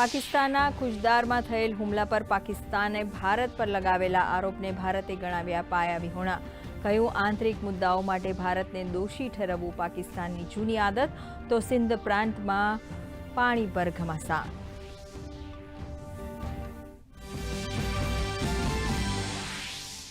પાકિસ્તાનના ખુજદારમાં થયેલ હુમલા પર પાકિસ્તાને ભારત પર લગાવેલા આરોપને ભારતે ગણાવ્યા પાયા વિહોણા. કહ્યું, આંતરિક મુદ્દાઓ માટે ભારતને દોષી ઠેરવવું પાકિસ્તાનની જૂની આદત, તો સિંધ પ્રાંતમાં પાણી પર ઘમાસા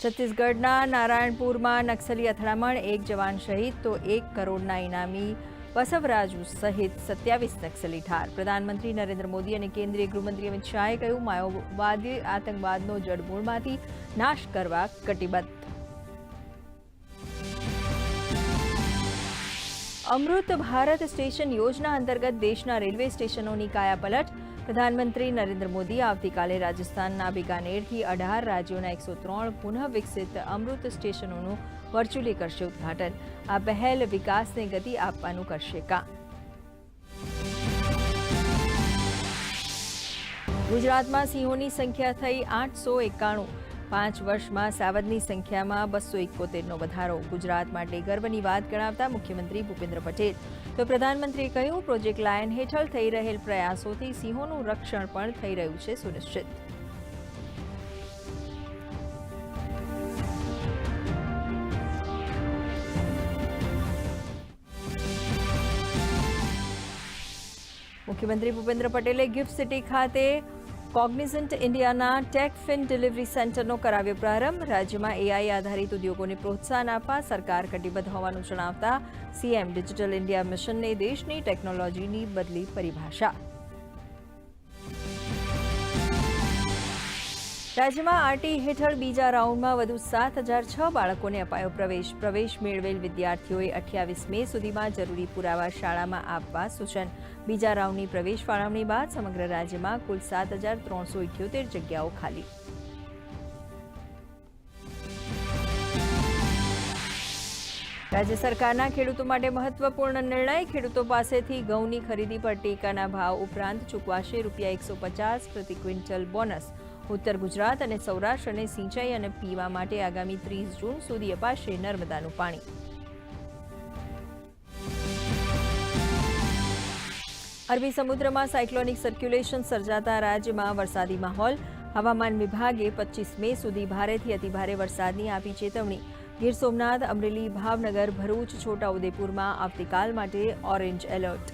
છત્તીસગઢના નારાયણપુરમાં નક્સલી અથડામણ, એક જવાન શહીદ, તો એક કરોડના ઇનામી બસવરાજુ સહિત સત્યાવીસ નક્સલી ઠાર. પ્રધાનમંત્રી નરેન્દ્ર મોદી અને કેન્દ્રીય ગૃહમંત્રી અમિત શાહે કહ્યું માઓવાદી આતંકવાદનો જડમૂળમાંથી નાશ કરવા કટિબદ્ધ. અમૃત ભારત સ્ટેશન યોજના અંતર્ગત દેશના રેલવે સ્ટેશનોની કાયાપલટ પ્રધાનમંત્રી નરેન્દ્ર મોદી આવતીકાલે રાજસ્થાનના બિકાનેરથી અઢાર રાજ્યોના એકસો ત્રણ પુનઃ વિકસિત અમૃત સ્ટેશનોનું વર્ચ્યુઅલી કરશે ઉદ્ઘાટન. આ પહેલ વિકાસને ગતિ આપવાનું કરશે કામ ગુજરાતમાં સિંહોની સંખ્યા થઈ આઠસો એકાણું. પાંચ વર્ષમાં સાવદની સંખ્યામાં બસો એકોતેરનો વધારો. ગુજરાત માટે ગર્વની વાત ગણાવતા મુખ્યમંત્રી ભૂપેન્દ્ર પટેલ. તો પ્રધાનમંત્રીએ કહ્યું, પ્રોજેક્ટ લાયન હેઠળ થઈ રહેલ પ્રયાસોથી સિંહોનું રક્ષણ પણ થઈ રહ્યું છે સુનિશ્ચિત. મુખ્યમંત્રી ભૂપેન્દ્ર પટેલે ગિફ્ટ સિટી ખાતે કોગ્નિઝન્ટ ઇન્ડિયાના ટેક ફિન ડિલિવરી સેન્ટરનો કરાવ્યો પ્રારંભ. રાજ્યમાં એઆઈ આધારિત ઉદ્યોગોને પ્રોત્સાહન આપવા સરકાર કટિબદ્ધ હોવાનું જણાવતા સીએમ ડિજિટલ ઇન્ડિયા મિશનને દેશની ટેકનોલોજીની બદલી પરિભાષા. રાજ્યમાં આરટી હેઠળ બીજા રાઉન્ડમાં વધુ સાત હજાર છ બાળકોને અપાયો પ્રવેશ. પ્રવેશ મેળવેલ વિદ્યાર્થીઓએ અઠ્યાવીસ મે સુધીમાં જરૂરી પુરાવા શાળામાં આપવા સૂચન. બીજા રાઉન્ડની પ્રવેશ ફાળવણી બાદ સમગ્ર રાજ્યમાં કુલ સાત હજાર ત્રણસો ઇઠ્યોતેર જગ્યાઓ ખાલી. રાજ્ય સરકારના ખેડૂતો માટે મહત્વપૂર્ણ નિર્ણય. ખેડૂતો પાસેથી ઘઉંની ખરીદી પર ટેકાના ભાવ ઉપરાંત ચૂકવાશે રૂપિયા એકસો પચાસ પ્રતિ ક્વિન્ટલ બોનસ. ઉત્તર ગુજરાત અને સૌરાષ્ટ્રને સિંચાઈ અને પીવા માટે આગામી ત્રીસ જૂન સુધી અપાશે નર્મદાનું પાણી. અરબી સમુદ્રમાં સાયક્લોનિક સર્ક્યુલેશન સર્જાતા રાજ્યમાં વરસાદી માહોલ. હવામાન વિભાગે પચીસ મે સુધી ભારેથી અતિભારે વરસાદની આપી ચેતવણી. ગીર સોમનાથ, અમરેલી, ભાવનગર, ભરૂચ, છોટાઉદેપુરમાં આવતીકાલ માટે ઓરેન્જ એલર્ટ.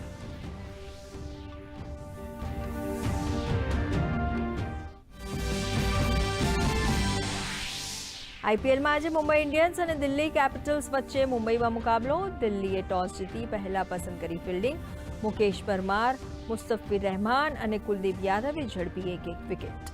આઈપીએલમાં આજે મુંબઈ ઇન્ડિયન્સ અને દિલ્હી કેપિટલ્સ વચ્ચે મુંબઈમાં મુકાબલો. દિલ્હીએ ટોસ જીતી પહેલા પસંદ કરી ફિલ્ડિંગ. મુકેશ પરમાર, મુસ્તફિર રહેમાન અને કુલદીપ યાદવે ઝડપી એક એક વિકેટ